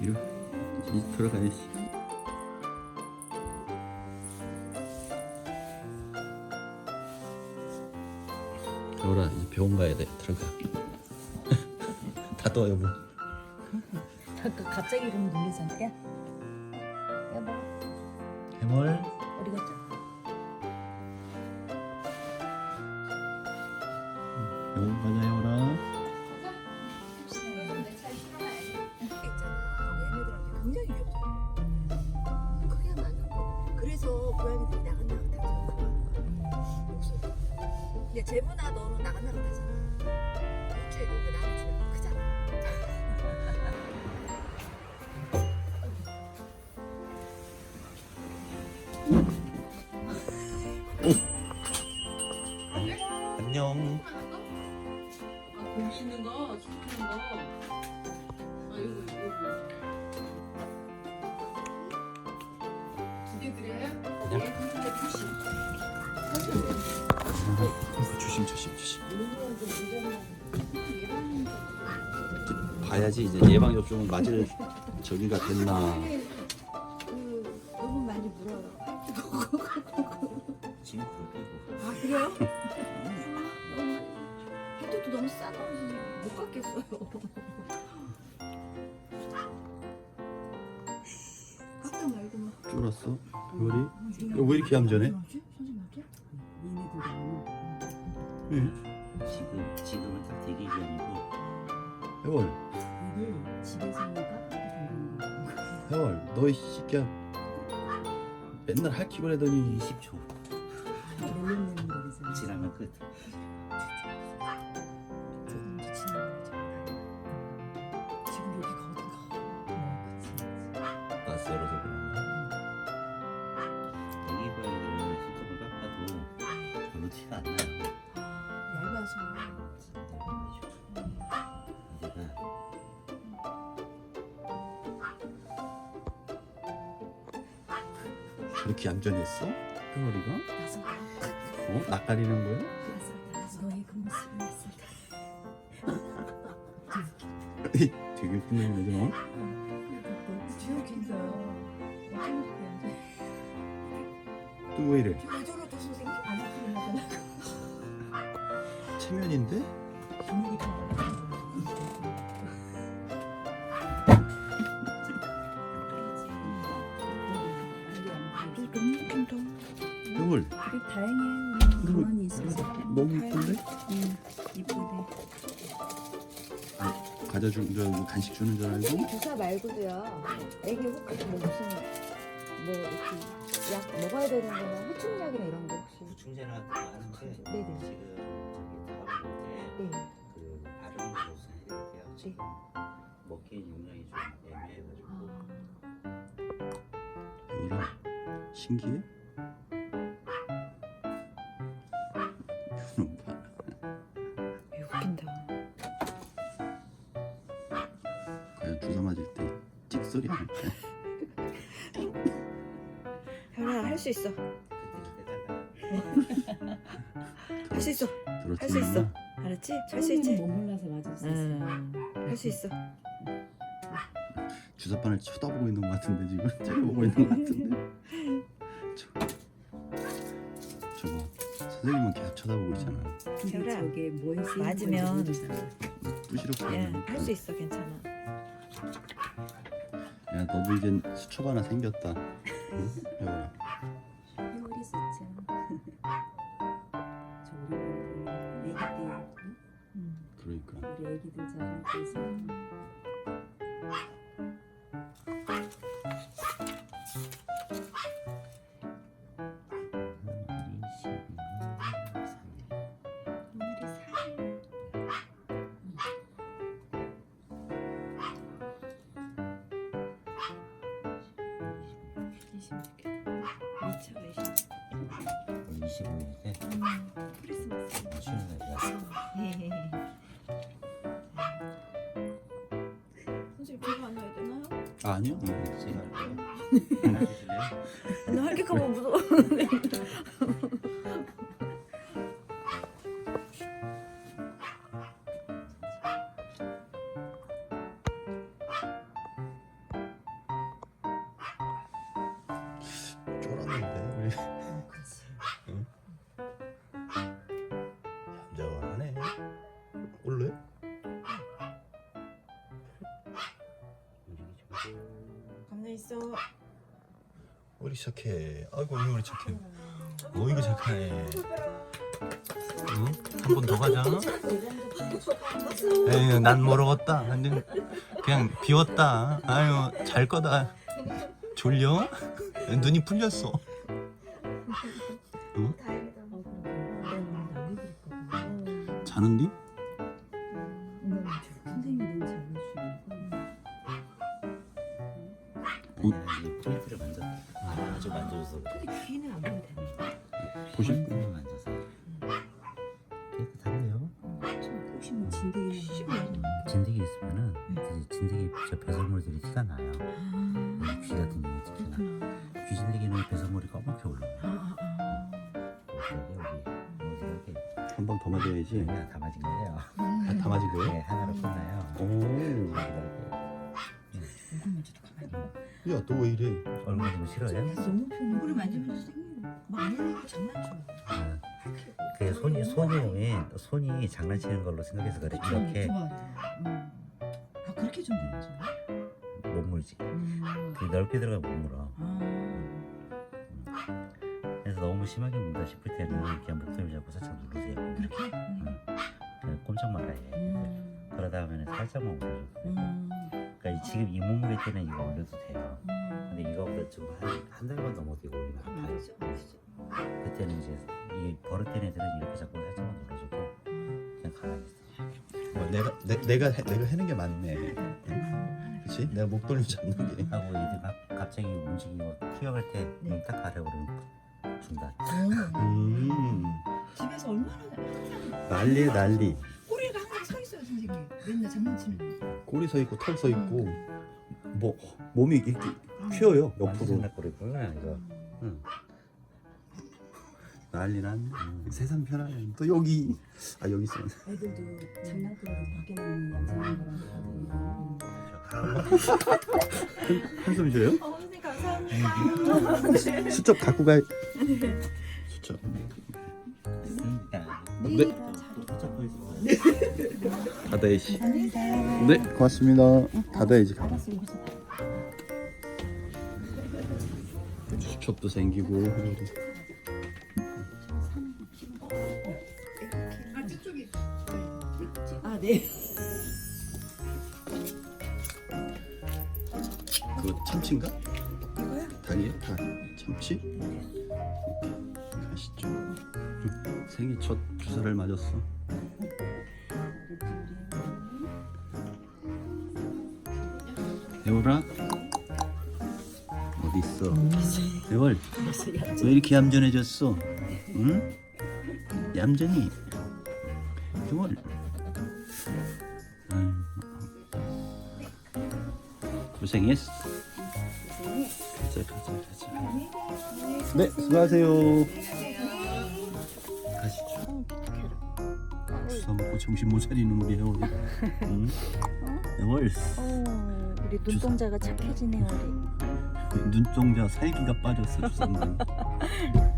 이리 와. 이제 들어가야지. 여울아 이제 병원 가야 돼. 들어가. 닫아 여보. 아까 갑자기 이름 놀리잖아. 야, 여보, 해멀. 어디 갔죠? 병원 가자 여울아. 근데 제부나 너는 나간 나간 타잖아. 일주일에 그 나는 집에 크잖아. 안녕. 고기 있는 거, 시키는 거. 아, 이거, 이거. 두개 드려요? 그냥? 예, 근데 주시. 조심 조심 조심. 봐야지 이제 예방 접종을 맞을 저기가 됐나. 그 너무 많이 물어요. 지금 그렇게 아 그래요? 해도 너무 싸다. 못 갖겠어요. 아까 말고 막. 쫄았어? 머리? 왜 이렇게 얌전해? 응. 지금 지금은 딱 대기 전이고 해월, 이게 집에서 하니까 해월, 너이 새끼야. 맨날 할퀴고 하더니 20초 멜론 내는 거리잖아. 지나면 끝. 그렇게 얌전했어? 나서 어? 낯가리는 거야? 나서 너의 그 모습을 했을 때. 되게 웃긴 놈이네 너. 지옥인가. 또왜 이래? 선생님? 안 하잖아. 체면인데? 분위기 너무 이쁜데? 응, 이쁘네. 과자 주, 저뭐 간식 주는 줄 알고? 주사 말고도요. 애기 혹뭐 무슨 뭐 이렇게 약 먹어야 되는 거나 해충약이나 이런 거 혹시? 충전을 하는데 네네. 지금 저기 다음 네. 때그 바르는 거 우선 해드릴게요. 지금 먹기엔 용량이 좀 애매해가지고 해월아, 신기해? 수 있어. 할 수 있어. 들었지? 할수 있어. 알았지? 할 수 있지? 못 몰라서 맞을 수 있어. 응. 할수 있어. 주사바늘 쳐다보고 있는 것 같은데 지금 째려보고 있는 것 같은데 저, 저거 선생님은 계속 쳐다보고 있잖아 근데 저게 뭐에 쓰이는 맞으면- 건지 모르잖아. 부시럽게 예, 하니까. 할수 있어. 괜찮아. 야 너도 이제 수첩 하나 생겼다 응? 여보라 우리 애기들 자랄. 오늘이 사일. 미쳐 계시. 25일 때 크리스마스. 쉬는 날이야. 아, 아니요 제가 할게요. 나 할게까봐 무서워. 우리 착해. 아이고 우리 착해. 어이구 착하네. 응? 한 번 더 가자. 에휴 난 모르겠다. 완전 그냥 비웠다. 아유 잘 거다. 졸려? 눈이 풀렸어. 응? 자는디? 선생님이 너무 잘해주시고 어? 아주 만져줘서 그래. 근데 귀는 안 보면 되네. 보실 포인트를 만져서. 깨끗한데요? 혹시 뭐 진드기 진드기 있으면은 이제 진드기 저 배설물들이 티가 나요. 이귀 같은 경우 특히나. 귀 진드기는 배설물이 검게 올라와요. 여기 여기 여기 여기 한 번 더 맞아야지. 그냥 다 맞은 거예요. 아, 다 맞은 네, 거예요? 하나로 끝나요. 오. 야 너 왜 이래? 얼굴 좀 싫어요? 너무 편해 생기는 막 물고 장난쳐. 아, 그 손이 손이 손이 장난치는 걸로 생각해서 그래. 이렇게 좋아 음. 아 그렇게 좀 좋아하시나? 못 물지. 음. 그 넓게 들어가 못 물어. 아 그래서 너무 심하게 문다 싶을 때는 그냥 목덜미 잡고 살짝 누르세요. 그렇게? 음. 그냥 꼼짝 말아야 해. 음. 그러다 보면 살짝만 올려줘. 음. 지금 이 몸무게 때는 이거 올려도 돼요. 음. 근데 이거보다 좀한한 달만 넘어도 이거 올리면 아파요. 아니죠, 아니죠. 그때는 이제 이 버릇된 애들은 이렇게 잡고 살짝만 눌러줘도 그냥 가만히 있어. 어, 내가 내, 내가 해, 내가 해는 게 맞네. 그렇지? 내가 목덜미 잡는 게. 하고 얘들 막 갑자기 움직이고 튀어갈 때눈 딱 가려버리면 중단. 음. 집에서 얼마나 항상 난리에 난리. 맨날 장난치는 거. 꼬리 서 있고 털 서 있고 뭐 몸이 이렇게 휘어요 옆으로. 생각거리 그러나 이거. 응. 난리 났네. 세상 편하네. 또 여기 아 여기 있어. 애들도 장난꾸러기 밖에 나오는 하거든요 한숨 쉬어요? 어, 선생님 감사합니다. 수첩 갖고 가. 수첩. 있으니까. 네. 붙잡 고 있어. 닫아야지. 네, 고맙습니다. 알았어 여기서 수첩도 생기고. 아. 아 네. 그거 참치인가? 이거야? 닭. 참치? 생애 첫 주사를 맞았어. 배우라 어디 있어? 배월 왜 이렇게 얌전해졌어? 응? 얌전히 배월. 아유, 고생했어. 가자 가자 가자. 네 수고하세요. 정신 못 차리는 우리 해월이. 응? 해월 어, 우리 눈동자가 착해지네 우리. 눈동자 살기가 빠졌어 주사 먹